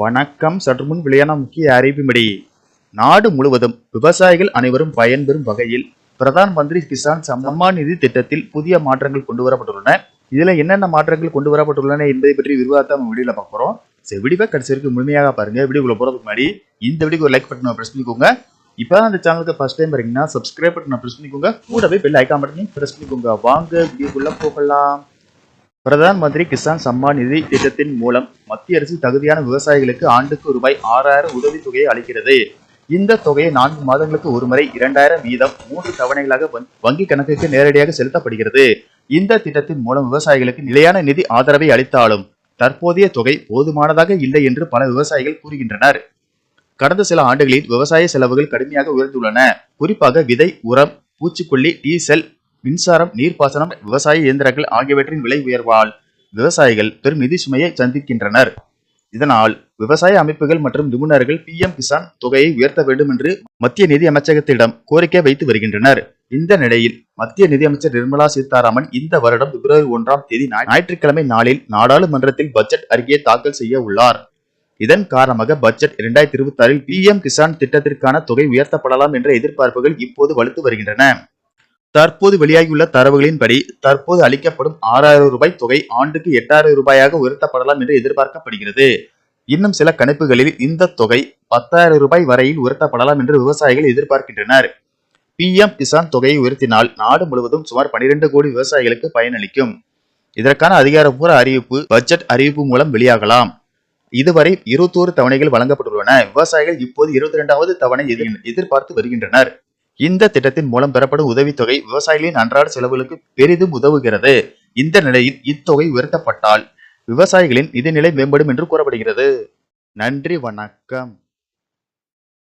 வணக்கம். சற்று முன் வெளியான முக்கிய அறிவிப்படி நாடு முழுவதும் விவசாயிகள் அனைவரும் பயன்பெறும் வகையில் பிரதான் மந்திரி கிசான் சம்மான் நிதி திட்டத்தில் புதிய மாற்றங்கள் கொண்டு வரப்பட்டுள்ளன. இதுல என்னென்ன மாற்றங்கள் கொண்டு வரப்பட்டுள்ளன என்பதை பற்றி விரிவாக நம்ம வீடியோல பார்க்குறோம் சரி வீடியோ கடைசி வரைக்கும் முழுமையாக பாருங்க. வீடியோக்குள்ள போறதுக்கு முன்னாடி இந்த வீடியோக்கு ஒரு லைக் பட்டன் பிரஸ் பண்ணிக்கோங்க. இப்போ அந்த சேனலுக்கு ஃபர்ஸ்ட் டைம் வரீங்கன்னா சப்ஸ்கிரைப் பட்டன் பிரஸ் பண்ணிக்கோங்க. கூடவே பெல் ஐக்கான் பட்டனையும் பிரஸ் பண்ணிக்கோங்க. வாங்க வீடியோக்குள்ள போகலாம். பிரதான் மந்திரி கிசான் சம்மான் நிதி திட்டத்தின் மூலம் மத்திய அரசு தகுதியான விவசாயிகளுக்கு ஆண்டுக்கு ரூபாய் ஆறாயிரம் உதவித்தொகையை அளிக்கிறது. இந்த தொகையை நான்கு மாதங்களுக்கு ஒருமுறை இரண்டாயிரம் வீதம் மூன்று தவணைகளாக வங்கி- வங்கி கணக்குக்கு நேரடியாக செலுத்தப்படுகிறது. இந்த திட்டத்தின் மூலம் விவசாயிகளுக்கு நிலையான நிதி ஆதரவை அளித்தாலும் தற்போதைய தொகை போதுமானதாக இல்லை என்று பல விவசாயிகள் கூறுகின்றனர். கடந்த சில ஆண்டுகளில் விவசாய செலவுகள் கடுமையாக உயர்ந்துள்ளன. குறிப்பாக விதை உரம் பூச்சிக்கொல்லி டீசல் மின்சாரம் நீர்ப்பாசனம் விவசாய இயந்திரங்கள் ஆகியவற்றின் விலை உயர்வால் விவசாயிகள் பெரும் நிதி சுமையை சந்திக்கின்றனர். இதனால் விவசாய அமைப்புகள் மற்றும் நிபுணர்கள் பிஎம் கிசான் தொகையை உயர்த்த வேண்டும் என்று மத்திய நிதி அமைச்சகத்திடம் கோரிக்கை வைத்து வருகின்றனர். இந்த நிலையில் மத்திய நிதியமைச்சர் நிர்மலா சீதாராமன் இந்த வருடம் பிப்ரவரி ஒன்றாம் தேதி ஞாயிற்றுக்கிழமை நாளில் நாடாளுமன்றத்தில் பட்ஜெட் அறிக்கையை தாக்கல் செய்ய உள்ளார். இதன் காரணமாக பட்ஜெட் இரண்டாயிரத்தி இருபத்தி ஆறில் பிஎம் கிசான் திட்டத்திற்கான தொகை உயர்த்தப்படலாம் என்ற எதிர்பார்ப்புகள் இப்போது வலுத்து வருகின்றன. தற்போது வெளியாகியுள்ள தரவுகளின்படி தற்போது அளிக்கப்படும் ஆறாயிரம் ரூபாய் தொகை ஆண்டுக்கு எட்டாயிரம் ரூபாயாக உயர்த்தப்படலாம் என்று எதிர்பார்க்கப்படுகிறது. இன்னும் சில கணிப்புகளில் இந்த தொகை பத்தாயிரம் ரூபாய் வரையில் உயர்த்தப்படலாம் என்று விவசாயிகள் எதிர்பார்க்கின்றனர். பிஎம் கிசான் தொகையை உயர்த்தினால் நாடு முழுவதும் சுமார் 12 கோடி விவசாயிகளுக்கு பயனளிக்கும். இதற்கான அதிகாரப்பூர்வ அறிவிப்பு பட்ஜெட் அறிவிப்பு மூலம் வெளியாகலாம். இதுவரை இருபத்தோரு தவணைகள் வழங்கப்பட்டுள்ளன. விவசாயிகள் இப்போது இருபத்தி இரண்டாவது தவணை எதிர்பார்த்து வருகின்றனர். இந்த திட்டத்தின் மூலம் பெறப்படும் உதவித்தொகை விவசாயிகளின் அன்றாட செலவுகளுக்கு பெரிதும் உதவுகிறது. இந்த நிலையில் இத்தொகை உயர்த்தப்பட்டால் விவசாயிகளின் நிதிநிலை மேம்படும் என்று கூறப்படுகிறது. நன்றி வணக்கம்.